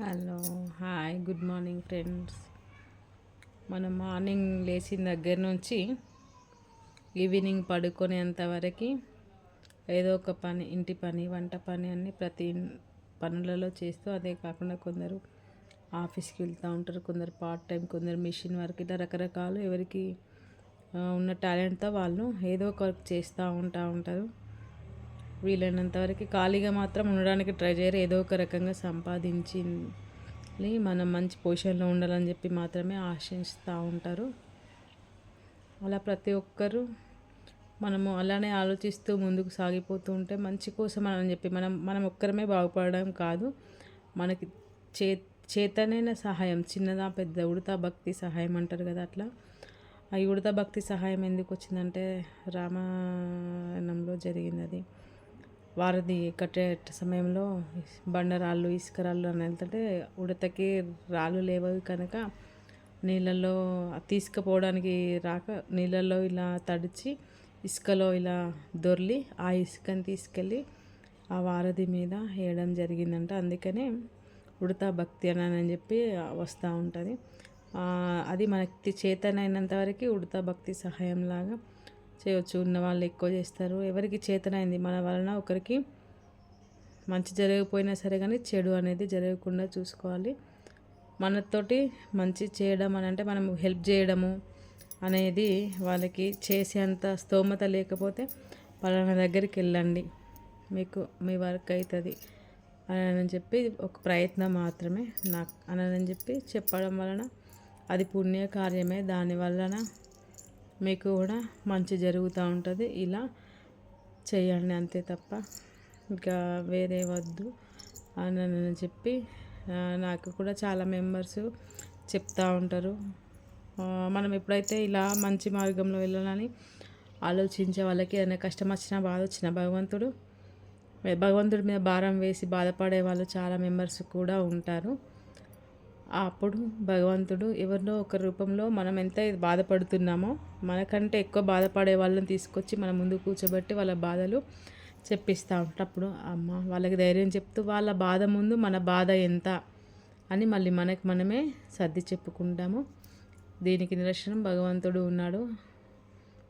Hello hi good morning friends. మనం morning లేచిన దగ్గర నుంచి ఈవినింగ్ పడుకునేంత వరకు ఏదో ఒక పని ఇంటి పని వంట పని అన్ని ప్రతి పనులలో చేస్తూ అదే కాకుండా కొందరు ఆఫీస్కి వెళ్తూ ఉంటారు కొందరు పార్ట్ టైం కొందరు మిషన్ వర్క్ ఇట్లా రకరకాలు ఎవరికి ఉన్న టాలెంట్తో వాళ్ళు ఏదో ఒక వర్క్ చేస్తూ ఉంటా ఉంటారు. వీలైనంత వరకు ఖాళీగా మాత్రం ఉండడానికి ట్రై చేయరు. ఏదో ఒక రకంగా సంపాదించింది మనం మంచి పొజిషన్లో ఉండాలని చెప్పి మాత్రమే ఆశిస్తూ ఉంటారు. అలా ప్రతి ఒక్కరూ మనము అలానే ఆలోచిస్తూ ముందుకు సాగిపోతూ ఉంటే మంచి కోసం అని చెప్పి మనం మనం ఒక్కరమే బాగుపడడం కాదు. మనకి చే చేతనైన సహాయం చిన్నదా పెద్ద ఉడతా భక్తి సహాయం అంటారు కదా అట్లా. ఆ ఉడతా భక్తి సహాయం ఎందుకు వచ్చిందంటే రామాయణంలో జరిగింది వారిది కట్టే సమయంలో బండరాళ్ళు ఇసుక రాళ్ళు అని వెళ్తుంటే ఉడతకి రాళ్ళు లేవు కనుక నీళ్ళల్లో తీసుకుపోవడానికి రాక నీళ్ళల్లో ఇలా తడిచి ఇసుకలో ఇలా దొర్లి ఆ ఇసుకని తీసుకెళ్ళి ఆ వారధి మీద వేయడం జరిగిందంట. అందుకనే ఉడత భక్తి అని అని చెప్పి వస్తూ ఉంటుంది. అది మనకి చేతనైనంత వరకు ఉడత భక్తి సహాయంలాగా చేయవచ్చు ఉన్న వాళ్ళు ఎక్కువ చేస్తారు. ఎవరికి చేతనైంది మన వలన ఒకరికి మంచి జరగకపోయినా సరే కానీ చెడు అనేది జరగకుండా చూసుకోవాలి. మనతోటి మంచి చేయడం అని అంటే మనం హెల్ప్ చేయడము అనేది వాళ్ళకి చేసేంత స్తోమత లేకపోతే పలానా దగ్గరికి వెళ్ళండి. మీకు మీ వర్క్ అవుతుంది అని చెప్పి ఒక ప్రయత్నం మాత్రమే. నాకు అని చెప్పి చెప్పడం వలన అది పుణ్య కార్యమే దాని వలన మీకు కూడా మంచి జరుగుతూ ఉంటుంది. ఇలా చేయండి అంతే తప్ప. ఇంకా వేరే వద్దు అని చెప్పి నాకు కూడా చాలా మెంబర్స్ చెప్తూ ఉంటారు. మనం ఎప్పుడైతే ఇలా మంచి మార్గంలో వెళ్ళాలని ఆలోచించే వాళ్ళకి ఏదైనా కష్టం వచ్చినా బాధ వచ్చినా భగవంతుడు భగవంతుడి మీద భారం వేసి బాధపడే వాళ్ళు చాలా మెంబర్స్ కూడా ఉంటారు. అప్పుడు భగవంతుడు ఎవరినో ఒక రూపంలో మనం ఎంత బాధపడుతున్నామో మనకంటే ఎక్కువ బాధపడే వాళ్ళని తీసుకొచ్చి మన ముందు కూర్చోబెట్టి వాళ్ళ బాధలు చెప్పిస్తూ ఉంటాడు అప్పుడు అమ్మ వాళ్ళకి ధైర్యం చెప్తూ వాళ్ళ బాధ ముందు మన బాధ ఎంత? అని మళ్ళీ మనకి మనమే సర్ది చెప్పుకుంటాము. దీనికి నిరసనం భగవంతుడు ఉన్నాడు.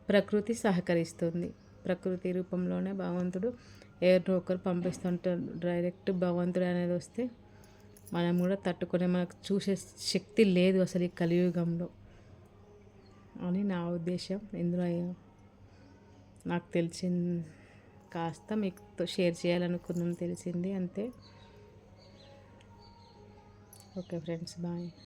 ప్రకృతి సహకరిస్తుంది. ప్రకృతి రూపంలోనే భగవంతుడు ఎవరినో ఒకరు పంపిస్తుంటారు డైరెక్ట్ భగవంతుడు అనేది వస్తే మనం కూడా తట్టుకునే మనకు చూసే శక్తి లేదు అసలు ఈ కలియుగంలో అని నా ఉద్దేశం ఇందులో నాకు తెలిసింది కాస్త మీకు షేర్ చేయాలనుకున్నాం తెలిసింది అంతే. Okay friends bye.